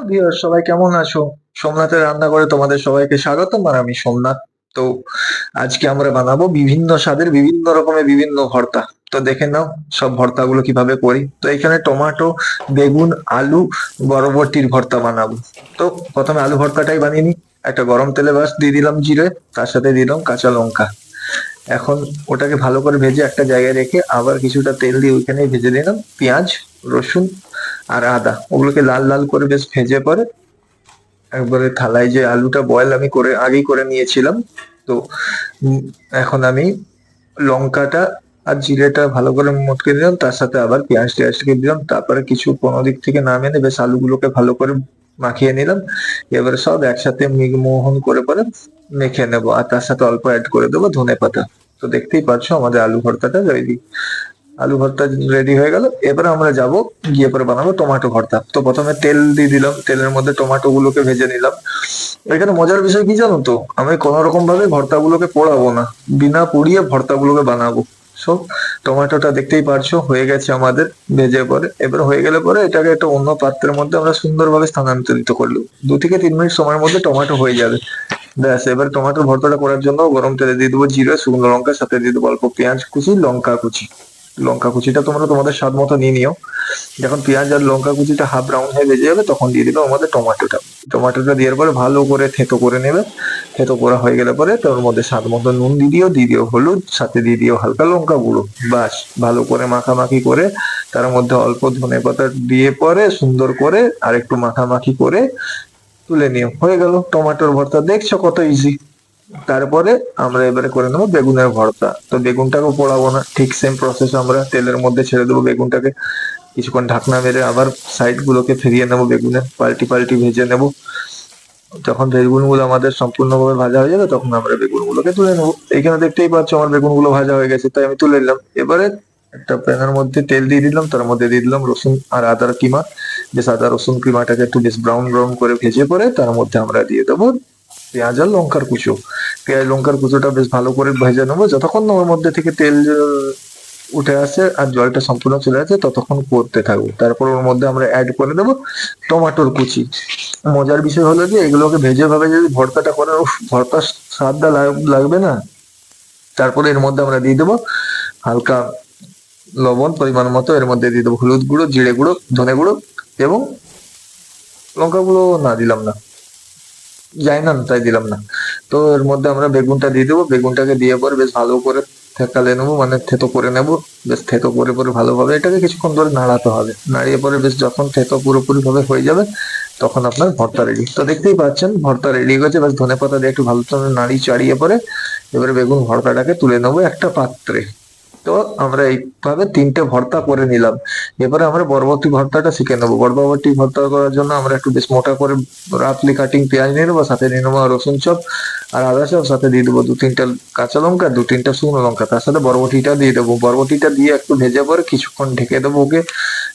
Viewer সবাই কেমন আছো? সোমনাথের রান্না করে তোমাদের সবাইকে স্বাগতম, আর আমি সোমনাথ। তো আজকে আমরা বানাবো বিভিন্ন স্বাদের বিভিন্ন রকমের বিভিন্ন ভর্তা। তো দেখে নাও সব ভর্তাগুলো কীভাবে করি। তো এখানে টমাটো, বেগুন, আলু, বরবটির ভর্তা বানাবো। তো প্রথমে আলু ভর্তাটাই বানিয়ে নিই। একটা গরম তেলে বাস দিয়ে দিলাম জিরে, তার সাথে দিলাম কাঁচা লঙ্কা। এখন ওটাকে ভালো করে ভেজে একটা জায়গায় রেখে আবার কিছুটা তেল দিয়ে ওইখানে ভেজে দিলাম। পেঁয়াজ, রসুন আর আদা, ওগুলোকে লাল লাল করে বেশ ভেজে পরে একবারে থালায় যে আলুটা বয়েল আমি করে, আগেই করে নিয়েছিলাম। তো এখন আমি লঙ্কাটা আর জিরেটা ভালো করে মটকে দিলাম তার সাথে আবার পেঁয়াজ টেয়াজকে দিলাম, তারপরে কিছু কোনো দিক থেকে নামিয়ে নিয়ে বেশ আলুগুলোকে ভালো করে মাখিয়ে নিলাম। এবারে সব একসাথে মিগ- মোহন করে পরে মেখে নেব, আর তার সাথে অল্প অ্যাড করে দেবো ধনে পাতা তো দেখতেই পাচ্ছ আমাদের আলু ভর্তাটা রেডি। আলু ভর্তা রেডি হয়ে গেল। এবার আমরা যাব, গিয়ে পরে বানাবো টমেটো ভর্তা। তো প্রথমে তেল দিয়ে দিলাম, তেলের মধ্যে টমেটো গুলোকে ভেজে নিলাম। এখানে মজার বিষয় কি জানো তো? আমি কোনো রকম ভাবে ভর্তা গুলোকে পোড়াবো না। বিনা পুড়িয়ে ভর্তা গুলোকে বানাবো। সব টমেটোটা দেখতেই পারছ, হয়ে গেছে আমাদের ভেজে পরে। এবার হয়ে গেলে পরে এটাকে একটা অন্য পাত্রের মধ্যে আমরা সুন্দরভাবে স্থানান্তরিত করল। দু থেকে তিন মিনিট সময়ের মধ্যে টমেটো হয়ে যাবে। ব্যাস, এবার টমেটো ভর্তাটা করার জন্য গরম তেলে দিয়ে দেবো জিরে, শুকনো লঙ্কার সাথে দিয়ে দেবো অল্প পেঁয়াজ কুচি, লঙ্কা কুচি। লঙ্কা কুচিটা তোমরা তোমাদের স্বাদ মতো নিয়ে নিও। যখন পেঁয়াজ আর লঙ্কা কুচিটা হাফ ব্রাউন হয়ে ভেজে যাবে, তখন দিয়ে দিবে আমাদের টমেটোটা। টমেটোটা দেওয়ার পরে ভালো করে থেতো করে নেবে। থেতো করা হয়ে গেলে পরে তোর মধ্যে স্বাদ মতো নুন দিয়ে দিও দিয়ে দিও হলুদ, সাথে দিয়ে দিও হালকা লঙ্কা গুঁড়ো। বাস ভালো করে মাখামাখি করে তার মধ্যে অল্প ধনে পাতা দিয়ে পরে সুন্দর করে আর একটু মাখামাখি করে তুলে নিও। হয়ে গেল। টমেটোর ভর্তা দেখছ কত ইজি তারপরে আমরা এবারে করে নেব বেগুনের ভর্তা। তো বেগুনটাকেও পোড়াবো না, ঠিক সেম প্রসেস আমরা তেলের মধ্যে ছেড়ে দেবো বেগুনটাকে। কিছুক্ষণ ঢাকনা মেরে আবার সাইড গুলোকে ফিরিয়ে নেব বেগুনে, পাল্টি পাল্টি ভেজে নেব। যখন বেগুনগুলো আমাদের সম্পূর্ণভাবে ভাজা হয়ে যাবে তখন আমরা বেগুনগুলোকে তুলে নেব। এখানে দেখতেই পাচ্ছ আমার বেগুনগুলো ভাজা হয়ে গেছে, তাই আমি তুলে নিলাম। এবারে একটা প্যানের মধ্যে তেল দিয়ে দিলাম, তার মধ্যে দিয়ে দিলাম রসুন আর আদার কিমা। বেশ আদা রসুন কিমাটাকে একটু বেশ ব্রাউন ব্রাউন করে ভেজে পরে তার মধ্যে আমরা দিয়ে দেবো পেঁয়াজ আর লঙ্কার কুচো। পেঁয়াজ লঙ্কার কুচোটা বেশ ভালো করে ভেজে নেব। যতক্ষণ ওর মধ্যে থেকে তেল উঠে আসে আর জলটা সম্পূর্ণ চলে আসে ততক্ষণ করতে থাকব। তারপর ওর মধ্যে আমরা অ্যাড করে দেবো টমাটোর কুচি। মজার বিষয় হলো যে এগুলোকে ভেজে ভাবে যদি ভর্তাটা উফ, ভর্তার স্বাদটা লাগ- লাগবে না? তারপরে এর মধ্যে আমরা দিয়ে দেবো হালকা লবণ পরিমাণ মতো এর মধ্যে দিয়ে দেবো হলুদ গুঁড়ো জিরে গুঁড়ো ধনে গুঁড়ো এবং লঙ্কা গুঁড়ো না দিলাম না। যাই না, তাই দিলাম না। তো এর মধ্যে আমরা বেগুনটা দিয়ে দেবো। বেগুনটাকে দিয়ে পরে বেশ ভালো করে থেকালে নেব মানে থেতো করে নেব। বেশ থেতো করে পরে ভালোভাবে এটাকে কিছুক্ষণ ধরে নাড়াতে হবে। নাড়িয়ে পরে বেশ যখন থেতো পুরোপুরি ভাবে হয়ে যাবে, তখন আপনার ভর্তা রেডি তো দেখতেই পাচ্ছেন, ভর্তা রেডি হয়ে গেছে। বেশ ধনে পাতা দিয়ে একটু ভালো করে নাড়ি চাড়িয়ে পরে এবারে বেগুন ভর্তাটাকে তুলে নেব একটা পাত্রে। তো আমরা এইভাবে তিনটে ভর্তা করে নিলাম। এবারে আমরা বরবটি ভর্তাটা শিখে নেব। বরবটি ভর্তা করার জন্য আমরা একটু বেশ মোটা করে রাফলি কাটিং পেঁয়াজ নিয়ে নেব, সাথে নিয়ে নেব রসুন চপ আর আদা চপ, সাথে দিয়ে দেবো দু তিনটা কাঁচা লঙ্কা, দু তিনটা শুকনো লঙ্কা। তার সাথে বরবটিটা দিয়ে দেবো। বরবটিটা দিয়ে একটু ভেজে পরে কিছুক্ষণ ঢেকে দেবো ওকে।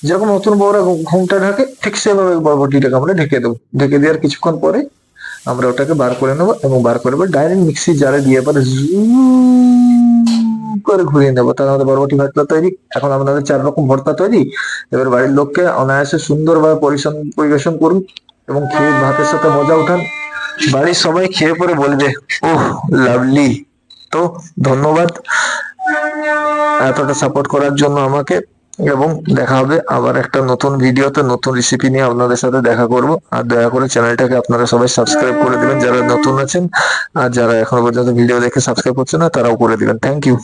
যেরকম নতুন ঘুম- ঘুমটা ঢাকে, ঠিক সেভাবে বরবটিটাকে আমরা ঢেকে দেবো। ঢেকে দেওয়ার কিছুক্ষণ পরে আমরা ওটাকে বার করে নেব এবং বার করে ডাইরেক্ট মিক্সি জারে দিয়ে পরে করে ঘুরিয়ে নেব। তার মধ্যে বরবটি ভর্তা তৈরি। এখন আপনাদের চার রকম ভর্তা তৈরি। এবার বাড়ির লোককে অনায়াসে সুন্দরভাবে পরিবেশন পরিবেশন করুন এবং খেয়ে ভাতের সাথে মজা উঠান। বাড়ির সবাই খেয়ে পরে বলবে, ওহ লাভলি তো ধন্যবাদ এতটা সাপোর্ট করার জন্য আমাকে এবং দেখা হবে আবার একটা নতুন ভিডিওতে, নতুন রেসিপি নিয়ে আপনাদের সাথে দেখা করব। আর দয়া করে চ্যানেলটাকে আপনারা সবাই সাবস্ক্রাইব করে দিবেন। যারা নতুন আছেন আর যারা এখনও পর্যন্ত ভিডিও দেখে সাবস্ক্রাইব করছে না, তারাও করে দিবেন। Thank you